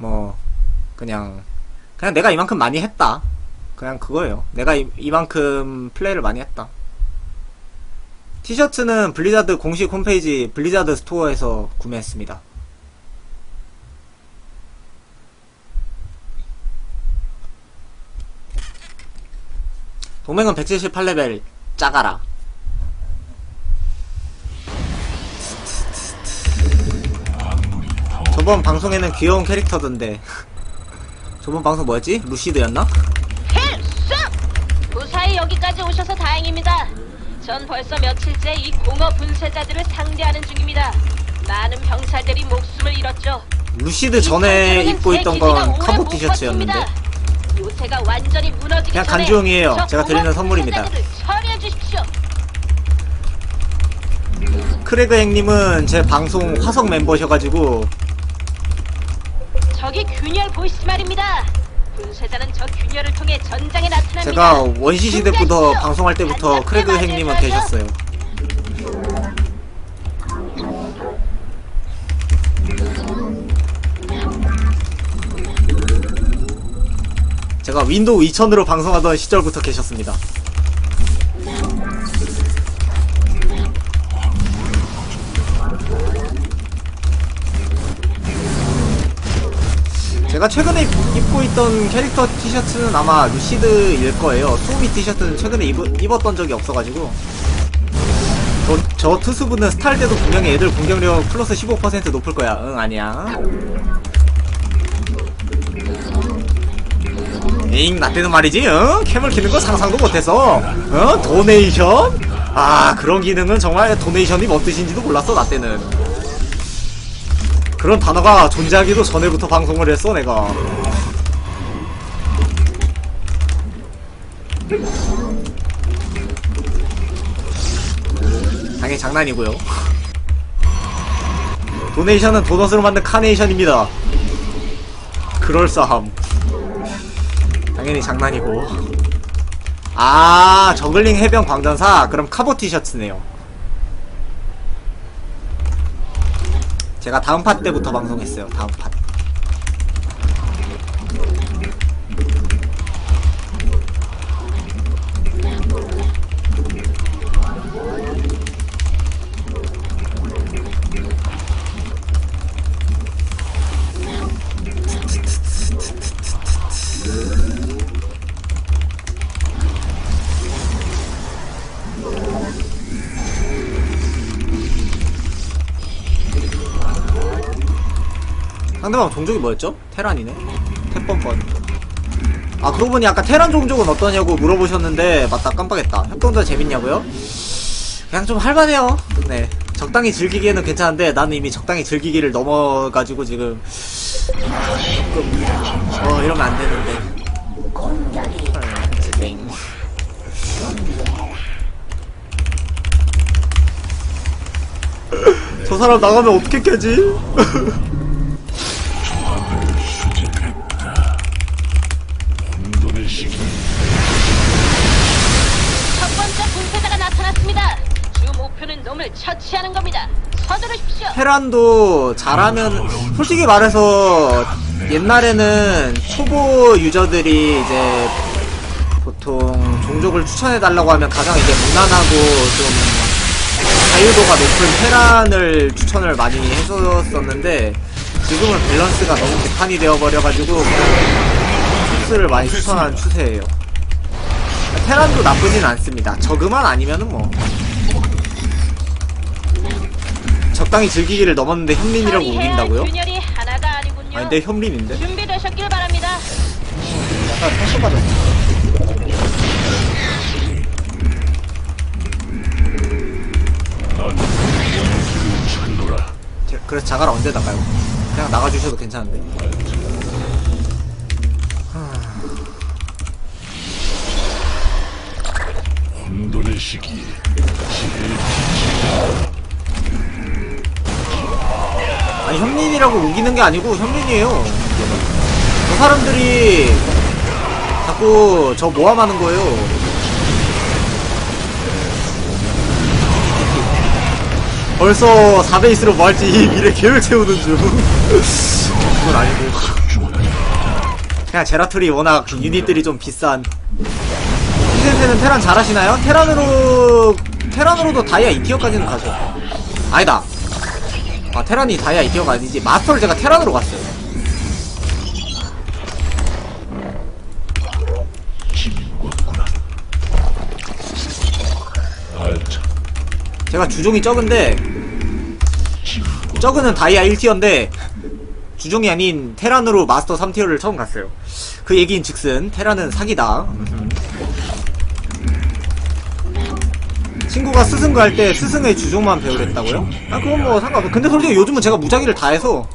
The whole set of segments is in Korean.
뭐 그냥 그냥 내가 이만큼 많이 했다. 그냥 그거예요. 내가 이, 이만큼 플레이를 많이 했다. 티셔츠는 블리자드 공식 홈페이지 블리자드 스토어에서 구매했습니다. 동맹은 178레벨 짜가라. 저번 방송에는 귀여운 캐릭터던데. 저번 방송 뭐였지? 루시드였나? 필수! 무사히 여기까지 오셔서 다행입니다. 전 벌써 며칠째 이 공허 분쇄자들을 상대하는 중입니다. 많은 병사들이 목숨을 잃었죠. 루시드 전에 이 입고 있던 건못 티셔츠였는데. 요새가 완전히 무너지기 그냥 간주용이에요. 저 제가 드리는 선물입니다. 처리해 주십시오. 크레그 행님은 제 방송 화석 멤버셔가지고 저기 균열 보이시 말입니다. 분쇄자는 저 균열을 통해 전장에 나타납니다. 제가 원시 시대부터 준비하십시오. 방송할 때부터 크레그 행님은. 계셨어요. 제가 윈도우 2000으로 방송하던 시절부터 계셨습니다. 제가 최근에 입- 입고 있던 캐릭터 티셔츠는 아마 루시드일 거예요. 수오미 티셔츠는 최근에 입, 입었던 적이 없어가지고. 저, 저 투수부는 스타일 때도 분명히 애들 공격력 플러스 15% 높을 거야. 응, 아니야. 에잉, 나 때는 말이지, 응? 캠을 키는 거 상상도 못해서. 어? 도네이션? 아, 그런 기능은 정말 도네이션이 뭔 뜻인지도 몰랐어, 나 때는. 그런 단어가 존재하기도 전에부터 방송을 했어 내가. 당연히 장난이고요. 도네이션은 도넛으로 만든 카네이션입니다. 그럴싸함. 당연히 장난이고. 아 저글링 해변 광전사. 그럼 카보 티셔츠네요 제가 다음 파 때부터 방송했어요. 다음 파. 상대방 종족이 뭐였죠? 테란이네. 태뻔뻔. 아 그러고 보니 아까 테란 종족은 어떠냐고 물어보셨는데 맞다 깜빡했다. 협동전 재밌냐고요? 그냥 좀 할만해요. 네. 적당히 즐기기에는 괜찮은데 나는 이미 적당히 즐기기를 넘어가지고 지금 조금 어 이러면 안 되는데. 저 사람 나가면 어떻게 깨지? 놈을 처치하는 겁니다. 서두르십시오. 테란도 잘하면 솔직히 말해서 옛날에는 초보 유저들이 이제 보통 종족을 추천해 달라고 하면 가장 이제 무난하고 좀 자유도가 높은 테란을 추천을 많이 했었었는데 지금은 밸런스가 너무 개판이 되어버려가지고 그냥 스를 많이 추천하는 추세예요. 테란도 나쁘진 않습니다. 저그만 아니면은 뭐 적당히 즐기기를 넘었는데 현린이라고 우긴다고요? 아니군요. 아니 내 현린인데? 준비되셨길 바랍니다. 약간 상처받았어 제- 그래서 자가라 언제 나가요? 그냥 나가주셔도 괜찮은데 혼돈의 시기 아 현린이라고 우기는 게 아니고 현린이에요. 저 사람들이 자꾸 저 모함하는 거예요. 벌써 4베이스로 뭐 할지 미래 계획 세우는 중. 그건 아니고. 그냥 제라툴이 워낙 유닛들이 좀 비싼. 히센세는 테란 잘하시나요? 테란으로 테란으로도 다이아 2티어까지는 가죠. 아니다 아 테란이 다이아 2티어가 아니지. 마스터를 제가 테란으로 갔어요. 제가 주종이 적은데 적은은 다이아 1티어인데 주종이 아닌 테란으로 마스터 3티어를 처음 갔어요. 그 얘기인 즉슨 테란은 사기다 친구가 스승 갈때 스승의 주종만 배우랬다고요? 아 그건 뭐 상관없어 근데 솔직히 요즘은 제가 무작위를 다 해서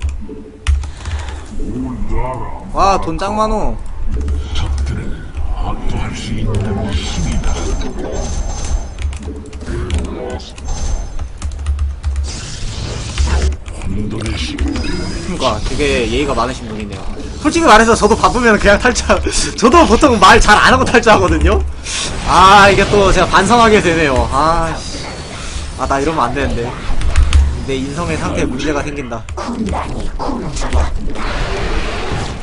와 돈 짱 많어 그러니까 되게 예의가 많으신 분이네요. 솔직히 말해서 저도 바쁘면 그냥 탈주하. 저도 보통 말 잘 안 하고 탈주하거든요. 아 이게 또 제가 반성하게 되네요. 아, 씨. 아 나 이러면 안 되는데. 내 인성의 상태에 문제가 생긴다.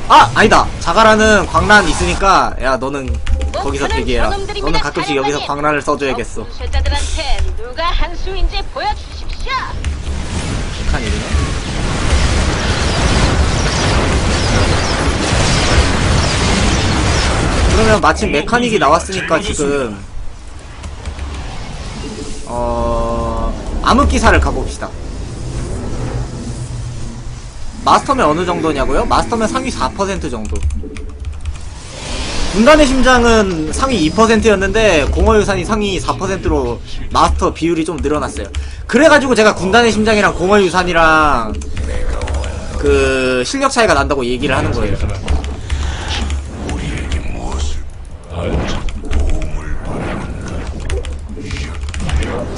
아 아니다. 자가라는 광란 있으니까 야 너는 거기서 대기해라. 너는 가끔씩 여기서. 광란을 써줘야겠어. 분쇄자들한테 누가 한 수인지 보여주십시오. 그러면 마침 메카닉이 나왔으니까 지금 어 암흑기사를 가봅시다. 마스터면 어느 정도냐고요? 마스터면 상위 4% 정도. 군단의 심장은 상위 2%였는데 공허유산이 상위 4%로 마스터 비율이 좀 늘어났어요. 그래가지고 제가 군단의 심장이랑 공허유산이랑 그 실력 차이가 난다고 얘기를 하는 거예요.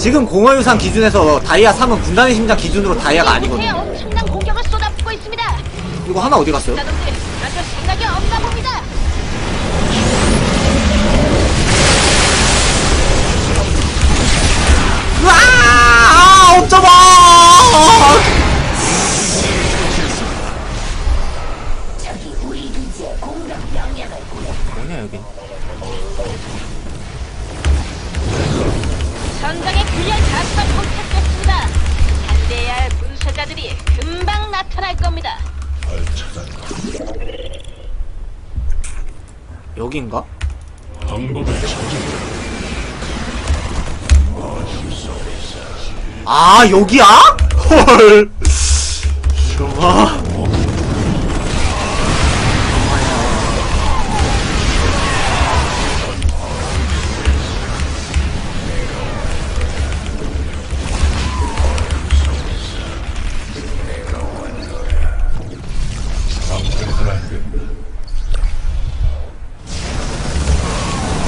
지금 공허유산 기준에서 다이아 3은 군단의 심장 기준으로 다이아가 제 아니거든요. 엄청난 공격을 쏟아붓고 있습니다. 이거 하나 어디 갔어요? 자놈들 별로 생각이 없나 봅니다. 으아! 아, 어쩌봐! 뭐냐 여기? 전장의 균열 자수가 포착됐습니다. 상대해야 할 분쇄자들이 금방 나타날 겁니다. 여긴가? 방법을 찾은다 아 여기야? 헐. 이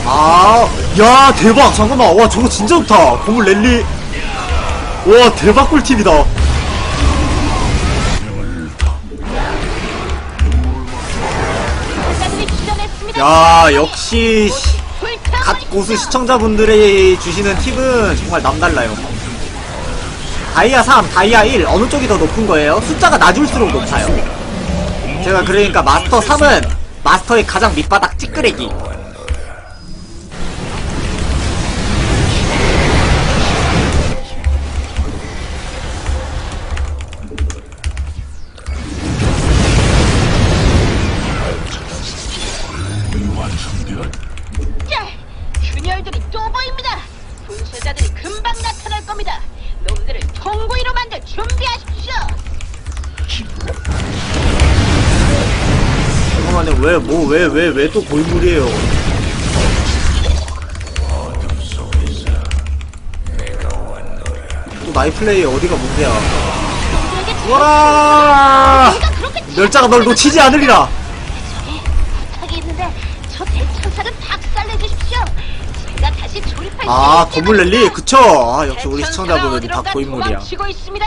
아, 야 대박. 잠깐만. 와 저거 진짜 좋다. 건물 랠리. 와 대박 꿀팁이다. 야 역시. 갓 고수 시청자분들이 주시는 팁은 정말 남달라요. 다이아 3, 다이아 1 어느 쪽이 더 높은 거예요? 숫자가 낮을수록 높아요. 제가 그러니까 마스터 3은 마스터의 가장 밑바닥 찌끄레기. 왜, 뭐, 왜, 왜, 왜 또 고인물이에요? 또 나이 플레이 어디가 문제야? 와라! 그렇게 멸자가 널 놓치지 않으리라! 저기 부탁이 있는데 저 대천사를 박살내 주십시오. 제가 다시 조립할 아, 수 있게 건물 랠리? 만듭니다. 그쵸? 아, 역시 우리 시청자분들이 다 고인물이야. 있습니다.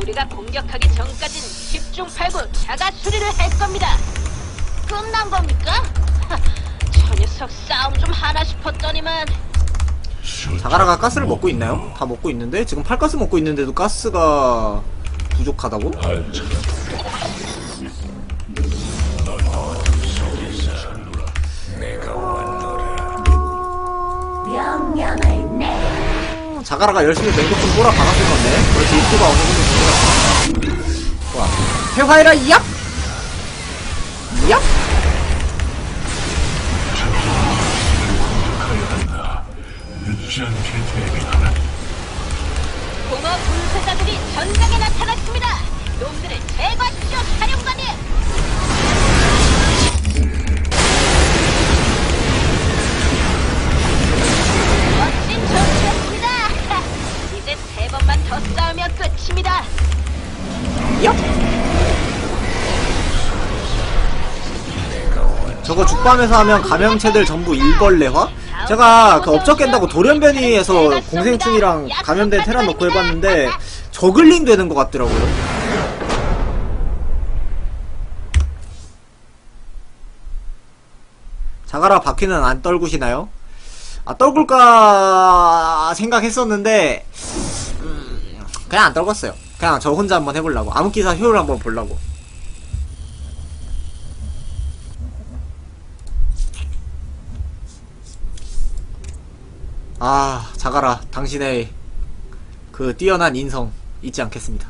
우리가 공격하기 전까진 집중 팔고 자가 수리를 할 겁니다. 끝난 겁니까? 저 녀석 싸움 좀 하나 싶었더니만 자가라가 가스를 먹고 있나요? 다 먹고 있는데 지금 팔가스 먹고 있는데도 가스가 부족하다고? 어, 자가라가 열심히 맹독 좀 꼬라 박았을 건데 그렇지 입구가 어느 정도 들어와 태화해라 얍! 전장에 나타났습니다. 놈들을 제거하십시오, 저거 죽밤에서 하면 감염체들 전부 일벌레화? 제가 그 업적 깬다고 돌연변이에서 공생충이랑 감염된 테란 넣고 해봤는데 저글링 되는 것 같더라고요. 자가라 바퀴는 안 떨구시나요? 아 떨굴까 생각했었는데 음, 그냥 안 떨궜어요. 그냥 저 혼자 한번 해보려고 암흑기사 효율 한번 보려고. 아 자가라 당신의 그 뛰어난 인성 잊지 않겠습니다.